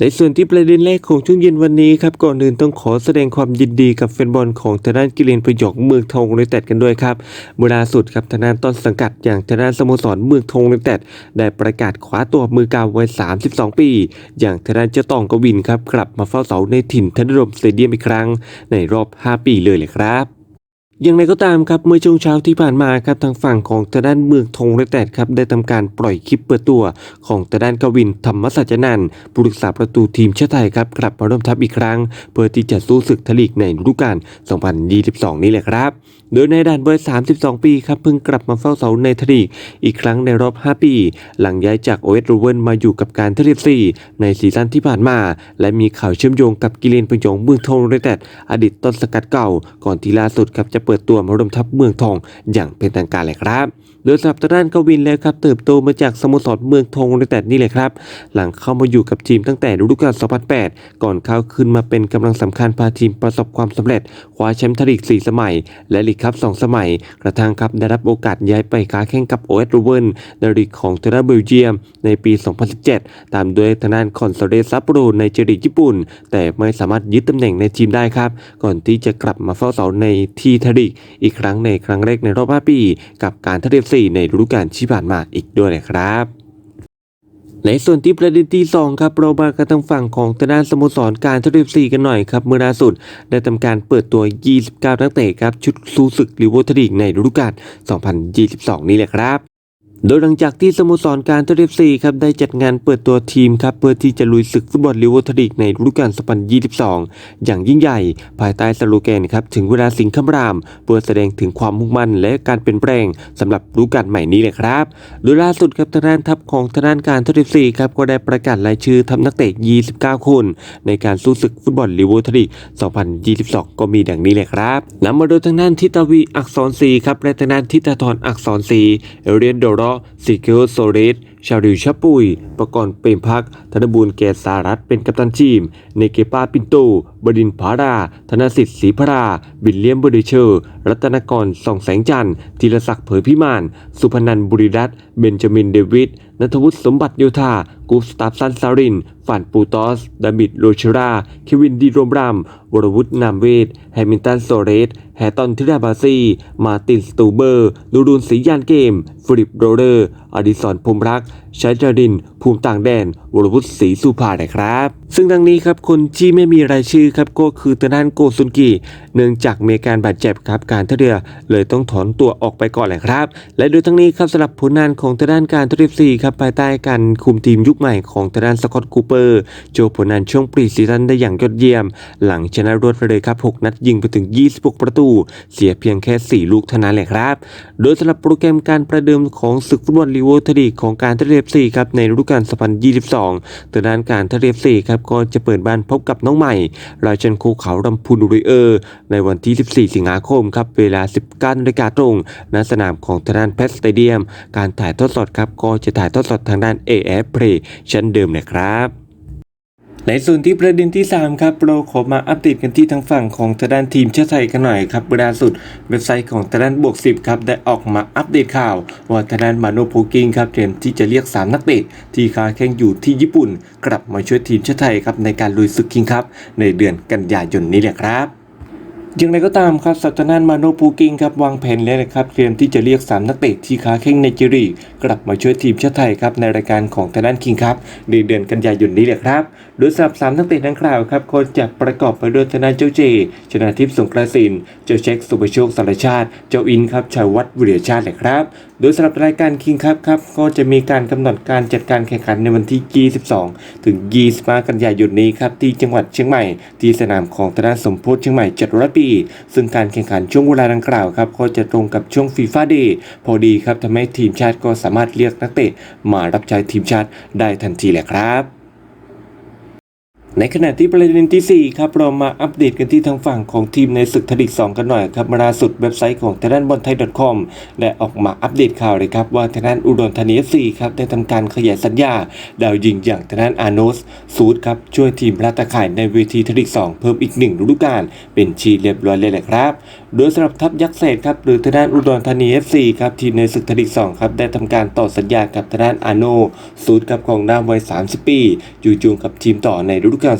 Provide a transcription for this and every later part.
ในส่วนที่ประเด็นแรกของช่วงเย็นวันนี้ครับก่อนอื่นต้องขอแสดงความยินดีกับแฟนบอลของทางด้านกิเลนประยกเมืองทองยูไนเต็ดกันด้วยครับเมื่อล่าสุดครับทางด้านต้นสังกัดอย่างทางด้านสโมสรเมืองทองยูไนเต็ดได้ประกาศคว้าตัวมือกาววัย 32 ปี อย่างทางด้านเจ้าตองกวินครับกลับมาเฝ้าเสาในถิ่นธนดมสเตเดียมอีกครั้ง ในรอบ 5 ปีเลยเลยครับ อย่างไรก็ตามครับเมื่อช่วงเช้าที่ผ่านมาครับทางฝั่งของทางด้านเมืองทงยูไนเตดครับได้ทำการปล่อยคลิปเปิดตัวของทางด้านกวินธรรมสัจจนันท์ผู้รักษาประตูทีมชาติไทยครับกลับมาร่วมทัพอีกครั้ง เพื่อที่จะสู้ศึกทลีกในฤดูกาล 2022 นี้แหละครับ โดยในด่านเบอร์ 32 ปีครับเพิ่งกลับมาเฝ้าเสาในทลีกอีกครั้งในรอบ 5 ปี หลังย้ายจากโอเอสโรเวนมาอยู่กับการทลีกซีในซีซั่นที่ผ่านมา และมีข่าวเชื่อมโยงกับกิเลนพยองเมืองทงยูไนเตดอดีตต้นสกัดเก่า ก่อนที่ล่าสุดครับจะเปิดตัวมาร่วมทัพเมืองทองอย่างเป็นทางการเลยครับ โดยสำหรับทางด้านกวินแล้วครับเติบโตมาจากสโมสรเมืองทองยูไนเต็ดนี่แหละครับ หลังเข้ามาอยู่กับทีมตั้งแต่ฤดูกาล 2008 ก่อนเข้าขึ้นมาเป็นกำลังสำคัญพาทีมประสบความสำเร็จคว้าแชมป์ทลีก 4 สมัย และลีกคัพ 2 สมัย กระทั่งครับได้รับโอกาสย้ายไปค้าแข่งกับโอเอสโรเวนในลีกของทางด้าเบลเยียม ในปี 2017 ตามด้วยทางด้านคอนโซเดซัปโปรในเจลีกญี่ปุ่น แต่ไม่สามารถยึดตำแหน่งในทีมได้ครับ ก่อนที่จะกลับมาเฝ้าเสาในที่ทลีกอีกครั้งในครั้งแรกในรอบ 5 ปี กับการทลีก4 ในฤดูกาลที่ผ่านมาอีกด้วยนะครับในส่วนที่ประเด็นที่สองครับเรามากันทางฝั่งของทางด้านสโมสรการทรีฟซีกันหน่อยครับเมื่อล่าสุด ได้ทำการเปิดตัว 29 นักเตะครับชุดสู้ศึกลิเวอร์พูลในฤดูกาล 2022 นี้แหละครับ โดยหลังจากที่สโมสรการเทรีฟซีครับได้จัดงานเปิดตัวทีมครับเพื่อที่จะลุยศึกฟุตบอลลิเวอร์พูลในฤดูกาล2022 อย่างยิ่งใหญ่ ภายใต้สโลแกนครับถึงเวลาสิงคำราม เพื่อแสดงถึงความมุ่งมั่นและการเปลี่ยนแปลงสำหรับฤดูกาลใหม่นี้เลยครับ โดยล่าสุดครับทางด้านทัพของทางด้านการเทรีฟซีครับก็ได้ประกาศรายชื่อทัพนักเตะ 29 คน ในการสู้ศึกฟุตบอลลิเวอร์พูล2022 ก็มีดังนี้เลยครับนำมาโดยทางด้านทิตาวีอักษรศรีครับและทางด้านทิตาธรอักษรศรีเอเรียนโดโรซิเกลโซเรสชาริวชาปุย ประกรณ์เปรมพัก ธนบูรณ์แกษสารัตเป็นกัปตันทีม เนเกปาปินโต บดินทร์ผารา ธนสิทธิ์ศรีพรา บิลเลียมเบร์เดเชอร์ รัตนกรส่องแสงจันทร์ธีรศักดิ์เผยพิมาน สุพนันบุริรัตเบนจามินเดวิดนัทวุฒิสมบัติโยธากูสตาฟซันซารินฝันปูตอส ดามิดโรเชรา เควินดีโรมรามวรวุฒินามเวท แฮมิลตันโซเรส แฮตันทิราบาซี มาร์ตินสตูเบอร์ นูรูนศรียานเกม ฟริปโรเดอร์ อดิสันพรมรัก ชัยจริน ภูมิต่างแดน วรวุฒิศรีสุภานะครับ ซึ่งดังนี้ครับคนที่ไม่มีรายชื่อครับก็คือทางด้านโกซุนกิ เนื่องจากมีอการบาดเจ็บครับการท่าเรือ เลยต้องถอนตัวออกไปก่อนแหละครับ และโดยทั้งนี้ครับสำหรับผลงานของทางด้านการทรีฟซีครับภายใต้การคุมทีมยุคใหม่ของทางด้านสกอตคูเปอร์โชว์ผลงานช่วงปรีซีซั่นได้อย่างยอดเยี่ยม หลังชนะรวดเลยครับ 6 นัดยิงไปถึง 26 ประตู เสียเพียงแค่ 4 ลูกเท่านั้นแหละครับ โดยสำหรับโปรแกรมการประเดิมของศึกฟุตบอลลีเวอร์ทลีของการทรีฟซีครับในฤดูกาล2022ทางด้านการทเรีฟซีครับก็จะเปิดบ้านพบกับน้องใหม่ ราชันคูเขาลำพูนริเออร์ ในวันที่ 14 สิงหาคมครับเวลา 19นาฬิกาตรงณสนามของทางด้านแพสเตเดียม การถ่ายทอดสดครับก็จะถ่ายทอดสดทางด้าน AF Play เช่นเดิมนะครับ ในส่วนที่ประเด็นที่ 3 ครับเราขอมาอัปเดตกันที่ทางฝั่งของทางด้านทีมชาติไทยกันหน่อยครับล่าสุดเว็บไซต์ของทางด้านบวก10ครับได้ออกมาอัปเดตข่าวว่าทางด้านมาโนโพกิงครับเตรียมที่จะเรียก 3 นักเตะที่ค้าแข่งอยู่ที่ญี่ปุ่น กลับมาช่วยทีมชาติไทยครับในการลุยศึกคิงครับในเดือนกันยายนนี้แหละครับ อย่างไรก็ตามครับสัตนานมาโนปูกิงครับวางแผนแล้วนะครับเตรียมที่จะเรียก 3 นักเตะที่ค้าแข่งในจีรีกลับมาช่วยทีมชาติไทยครับในรายการของทนานคิงครับในเดือนกันยายนนี้แหละครับ โดยสำหรับ 3 นักเตะดังกล่าวครับก็จะประกอบไปด้วยทนานเจ้าเจ ชนาทิพย์สงกระสิน เจ้าเช็คสุภโชคสารชาติ เจ้าอินครับชาววัดวิริยชาติแหละครับ ดยสำหรับรายการคิงครับครับก็จะมีการกำหนดการจัดการแข่งขันในวันที่ 22 ถึง 25 กันยายนนี้ครับที่จังหวัดเชียงใหม่ ที่สนามของทางด้าสมโพธิเชียงใหม่จัดร้อยปี ซึ่งการแข่งขันช่วงเวลาดังกล่าวครับก็จะตรงกับช่วงฟีฟ่าเดย์พอดีครับทำให้ทีมชาติก็สามารถเรียกนักเตะมารับใช้ทีมชาติได้ทันทีแหละครับ ในขณะที่ประเด็นที่ 4 ครับ เรามาอัปเดตกันที่ทางฝั่งของทีมในศึกทลิก2 กันหน่อยครับล่าสุดเว็บไซต์ของทางด้านบอลไทย .com ได้ออกมาอัปเดตข่าวเลยครับ ว่าทางด้านอุดรธานีสีครับได้ทำการขยายสัญญา ดาวยิงอย่างทางด้านอาโนสซูดครับ ช่วยทีมราตะข่ายในเวทีทลิก2 เพิ่มอีกหนึ่งฤดูกาลเป็นชีเรียบร้อยเลยแหละครับ โดยสำหรับทัพยักษ์เศษครับหรือทางด้านอุดรธานี FC ครับทีมในศึกทลีก2ครับได้ทำการต่อสัญญากับทางด้านอาโนซูดครับของดาววัย 30 ปีอยู่จูงกับทีมต่อในฤดูกาล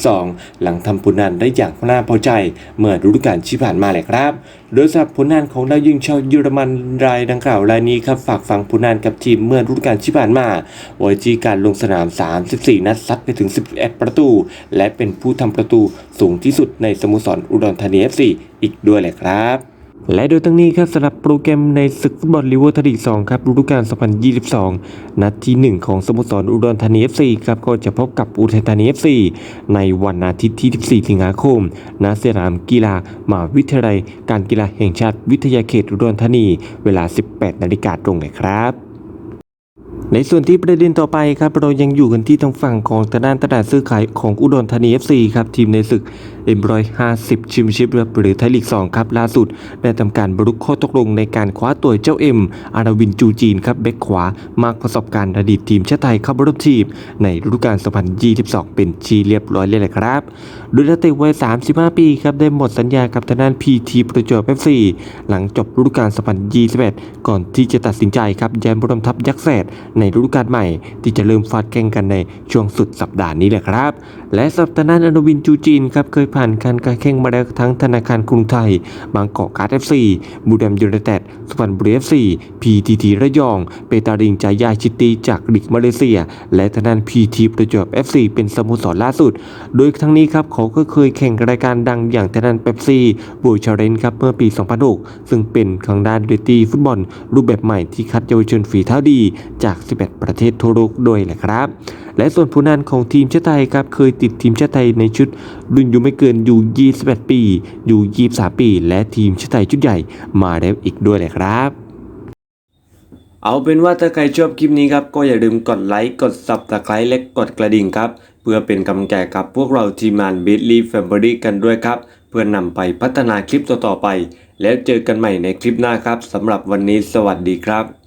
2022 หลังทำผลงานได้อย่างน่าพอใจ เมื่อฤดูกาลที่ผ่านมาเลยครับ โดยสำหรับผลงานของดาวยิงชาวเยอรมันรายดังกล่าวรายนี้ครับฝากฝังผลงานกับทีมเมื่อฤดูกาลที่ผ่านมาไว้ที่การลงสนาม 34 นัดซัดไปถึง 11 ประตู และเป็นผู้ทำประตูสูงที่สุดในสโมสรอุดรธานี FC อีกด้วยเลยครับ และโดยทั้งนี้ครับสำหรับโปรแกรมในศึกฟุตบอลลีเวอร์ทลีก2ครับฤดูกาล 2022 นัดที่ 1 ของสโมสรอุดรธานี FC ครับก็จะพบกับอุทัยธานี FC ในวันอาทิตย์ที่ 14 สิงหาคมณสนามกีฬามหาวิทยาลัย การกีฬาแห่งชาติวิทยาเขตอุดรธานี เวลา 18 นาฬิกาตรงเลยครับ ในส่วนที่ประเด็นต่อไปครับเรายังอยู่กันที่ทางฝั่งของทางด้านตลาดซื้อขายของอุดรธานี FC ครับทีมในศึก M150 ชิมชิปหรือไทยลีก2ครับล่าสุด ได้ทำการบรรลุข้อตกลงในการคว้าตัวเจ้าเอ็มอาราวินจูจีนครับแบ็คขวามากประสบการณ์อดีตทีมชาติไทยเข้าร่วมทีม ในฤดูกาล 2022 เป็นชีเรียบร้อยเลยแหละครับโดยนักเตะวัย 35 ปีครับได้หมดสัญญากับทางด้าน PT ประจวบ FC หลังจบฤดูกาล 2021 ก่อนที่จะตัดสินใจครับย้ายมาร่วมทัพยักษ์แสดในฤดูกาลใหม่ ที่จะเริ่มฟาดแข่งกันในช่วงสุดสัปดาห์นี้แหละครับ และสำหรับทางด้นอนุวินจูจีนครับเคยผ่านการการแข่งมาแล้วทั้งธนาคารกรุงไทย บางกอกการ์ด FC บูดัมยูไนเต็ดสุพรรณบุรี FC PTT ระยอง เปตาริงจายาชิตีจากลีกมาเลเซีย และทางด้าน PT ประจวบ FC เป็นสโมสรล่าสุด โดยทั้งนี้ครับเขาก็เคยแข่งรายการดังอย่างทางด้านเปปซี่บูชาเรนครับเมื่อปี 2006 ซึ่งเป็นทางด้านเรตตี้ฟุตบอลรูปแบบใหม่ที่คัดเยาวชนฝีเท้าดีจาก11ประเทศทั่วโลกด้วยแหละครับ และส่วนผู้นานของทีมชาติไทยครับเคยติดทีมชาติไทยในชุดรุ่นอายุไม่เกินอยู่ 21 ปี อยู่ 23 ปี และทีมชาติไทยชุดใหญ่มาแล้วอีกด้วยเลยครับเอาเป็นว่าถ้าใครชอบคลิปนี้ครับ ก็อย่าลืมกดไลค์ กด subscribe และกดกระดิ่งครับ เพื่อเป็นกำลังใจกับพวกเราทีมงาน b i t l y Family กันด้วยครับ เพื่อนำไปพัฒนาคลิปต่อๆไป แล้วเจอกันใหม่ในคลิปหน้าครับสำหรับวันนี้สวัสดีครับ